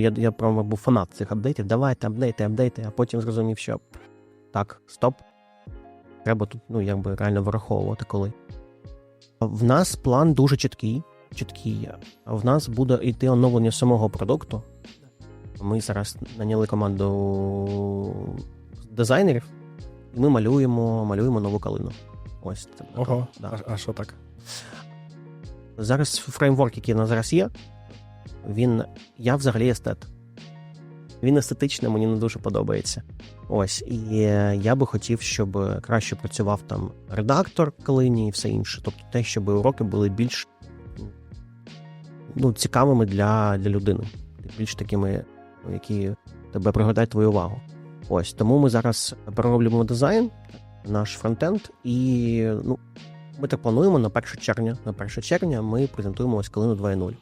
Я, я прямо був фанат цих апдейтів. Давайте, апдейти, апдейти, а потім зрозумів, що так, стоп. Треба тут, ну, якби реально враховувати коли. В нас план дуже чіткий. чіткий. В нас буде йти оновлення самого продукту. Ми зараз наняли команду дизайнерів, і ми малюємо, малюємо нову калину. Ось Ого, да. а, а що так? Зараз фреймворк, який у нас зараз є, він. Я взагалі естет. Він естетичний, мені не дуже подобається. Ось, і е, я би хотів, щоб краще працював там редактор калині і все інше. Тобто те, щоб уроки були більш ну, цікавими для, для людини, більш такими, які тебе пригортають твою увагу. Ось тому ми зараз перероблюємо дизайн, наш фронтенд, і ну, ми так плануємо на 1 червня. На 1 червня ми презентуємо ось калину 2.0.